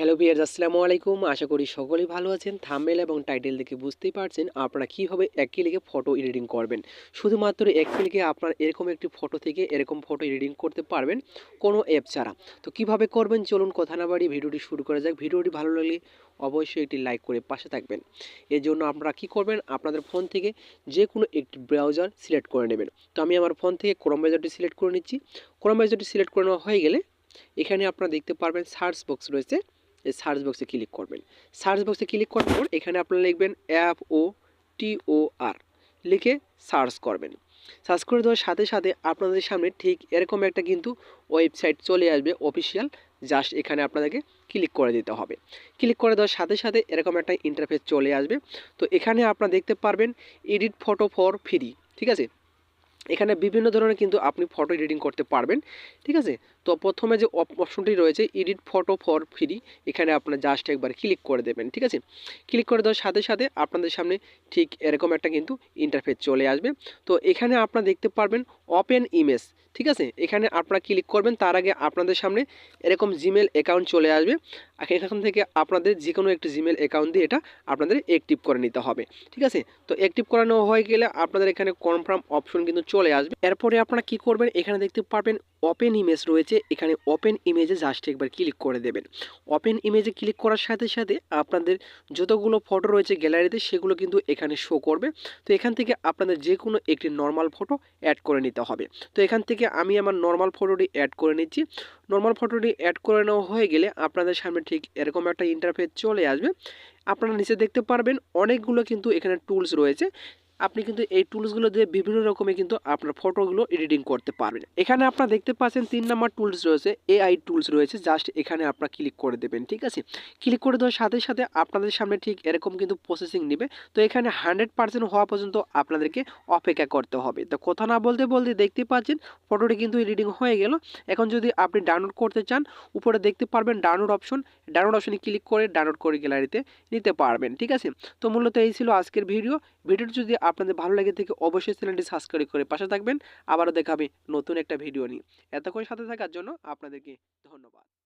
Hello বিয়ার্স আসসালামু আলাইকুম। আশা করি সকলেই ভালো আছেন। থাম্বনেল এবং টাইটেল দেখে বুঝতেই পারছেন আপনারা কীভাবে এক ক্লিকে ফটো এডিটিং করবেন। শুধুমাত্র এক ক্লিকে আপনার এরকম একটি ফটো থেকে এরকম ফটো এডিটিং করতে পারবেন কোনো অ্যাপ ছাড়া। তো কীভাবে করবেন? চলুন কথা না বাড়িয়ে ভিডিওটি শুরু করা যাক। ভিডিওটি ভালো লাগলে অবশ্যই একটি লাইক করে পাশে থাকবেন। এর জন্য আপনারা কি করবেন? আপনাদের ফোন থেকে যে কোনো একটি ব্রাউজার সিলেক্ট করে নেবেন। তো আমি আমার ফোন থেকে ক্রোম ব্রাউজারটি সিলেক্ট করে নিচ্ছি। ক্রোম ব্রাউজারটি সিলেক্ট করে নেওয়া হয়ে গেলে এখানে আপনারা দেখতে পারবেন সার্চ বক্স রয়েছে। এই সার্চ বক্সে ক্লিক করবেন। সার্চ বক্সে ক্লিক করার পর এখানে আপনারা লিখবেন অ্যাপ ও টি ও আর লিখে সার্চ করবেন। সার্চ করে দেওয়ার সাথে সাথে আপনাদের সামনে ঠিক এরকম একটা কিন্তু ওয়েবসাইট চলে আসবে অফিসিয়াল জাস্ট এখানে আপনাদেরকে ক্লিক করে দিতে হবে। ক্লিক করে দেওয়ার সাথে সাথে এরকম একটা ইন্টারফেস চলে আসবে। তো এখানে আপনারা দেখতে পারবেন এডিট ফটো ফর ফ্রি ঠিক আছে? এখানে বিভিন্ন ধরনের কিন্তু আপনি ফটো এডিটিং করতে পারবেন, ঠিক আছে? তো প্রথমে যে অপশনটি রয়েছে এডিট ফটো ফর ফ্রি এখানে আপনার জাস্ট একবার ক্লিক করে দেবেন, ঠিক আছে? ক্লিক করে দেওয়ার সাথে সাথে আপনাদের সামনে ঠিক এরকম একটা কিন্তু ইন্টারফেস চলে আসবে। তো এখানে আপনারা দেখতে পারবেন ওপেন ইমেজ ঠিক আছে? এখানে আপনারা ক্লিক করবেন, তার আগে আপনাদের সামনে এরকম জিমেল অ্যাকাউন্ট চলে আসবে। এখান থেকে আপনাদের যে কোনো একটি জিমেল অ্যাকাউন্ট দিয়ে এটা আপনাদের অ্যাক্টিভ করে নিতে হবে, ঠিক আছে? তো অ্যাক্টিভ করানো হয়ে গেলে আপনাদের এখানে কনফার্ম অপশন কিন্তু চলে আসবে। এরপরে আপনারা কি করবেন? এখানে দেখতে পারবেন ওপেন ইমেজ রয়েছে, এখানে ওপেন ইমেজে জাস্ট একবার ক্লিক করে দেবেন। ওপেন ইমেজে ক্লিক করার সাথে সাথে আপনাদের যতগুলো ফটো রয়েছে গ্যালারিতে সেগুলো কিন্তু এখানে শো করবে। তো এখান থেকে আপনাদের যে কোনো একটি নর্মাল ফটো অ্যাড করে নিতে হবে। তো এখান থেকে আমি আমার নর্মাল ফটোটি অ্যাড করে নিচ্ছি। নর্মাল ফটোটি অ্যাড করে নেওয়া হয়ে গেলে আপনাদের সামনে ঠিক এরকম একটা ইন্টারফেস চলে আসবে। আপনারা নিচে দেখতে পারবেন, অনেকগুলো কিন্তু এখানে টুলস রয়েছে। আপনি কিন্তু এই টুলসগুলো দিয়ে বিভিন্ন রকমের কিন্তু আপনার ফটোগুলো এডিটিং করতে পারবেন। এখানে আপনারা দেখতে পাচ্ছেন তিন নম্বর টুলস রয়েছে এআই টুলস রয়েছে জাস্ট এখানে আপনারা ক্লিক করে দেবেন, ঠিক আছে? ক্লিক করে দেওয়ার সাথে সাথে আপনাদের সামনে ঠিক এরকম কিন্তু প্রসেসিং নেবে। তো এখানে হান্ড্রেড পার্সেন্ট হওয়া পর্যন্ত আপনাদেরকে অপেক্ষা করতে হবে। তো কথা না বলতে বলতে দেখতে পাচ্ছেন ফটোটি কিন্তু এডিটিং হয়ে গেল। এখন যদি আপনি ডাউনলোড করতে চান, উপরে দেখতে পারবেন ডাউনলোড অপশন ডাউনলোড অপশনে ক্লিক করে ডাউনলোড করে গ্যালারিতে নিতে পারবেন, ঠিক আছে? তো মূলত এই ছিল আজকের ভিডিও ভিডিওটি যদি আপনাদের ভালো লাগে থেকে অবশ্যই চ্যানেলটি সাবস্ক্রাইব করে পাশে থাকবেন। আবারও দেখাবে নতুন একটা ভিডিও নিয়ে। এতক্ষণ সাথে থাকার জন্য আপনাদেরকে ধন্যবাদ।